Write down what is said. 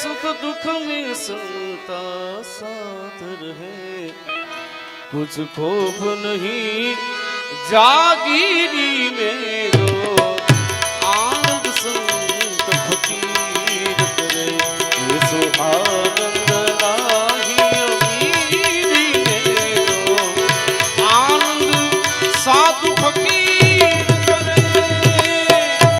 सुख दुख में संता साथ रहे कुछ खोप नहीं जागी